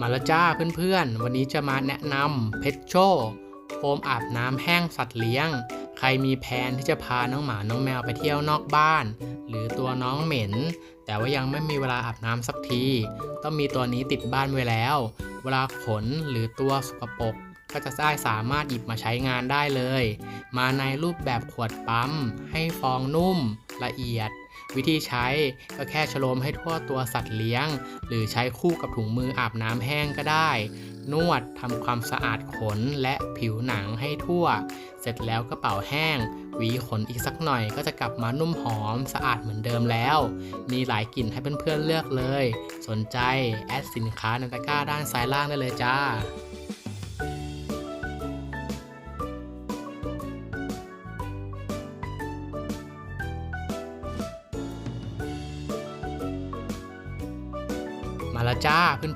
มาแล้วจ้าเพื่อนๆ วันนี้จะมาแนะนำเพชโชโฟมอาบน้ำแห้งสัตว์เลี้ยง ใครมีแผนที่จะพาน้องหมาน้องแมวไปเที่ยวนอกบ้าน หรือตัวน้องเหม็น แต่ว่ายังไม่มีเวลาอาบน้ำสักที ต้องมีตัวนี้ติดบ้านไว้แล้ว เวลาขนหรือตัวสกปรก ก็จะได้สามารถหยิบมาใช้งานได้เลย มาในรูปแบบขวดปั๊ม ให้ฟองนุ่ม ละเอียด วิธีใช้ก็แค่ชโลมให้ทั่วตัวสัตว์เลี้ยง หรือใช้คู่กับถุงมืออาบน้ำแห้งก็ได้ นวดทำความสะอาดขนและผิวหนังให้ทั่ว เสร็จแล้วก็เป่าแห้งหวีขนอีกสักหน่อยก็จะกลับมานุ่มหอมสะอาดเหมือนเดิมแล้ว มีหลายกลิ่นให้เพื่อนๆเลือกเลย สนใจแอดสินค้าในตะกร้าด้านซ้ายล่างได้เลยจ้า มาละจ้าเพื่อน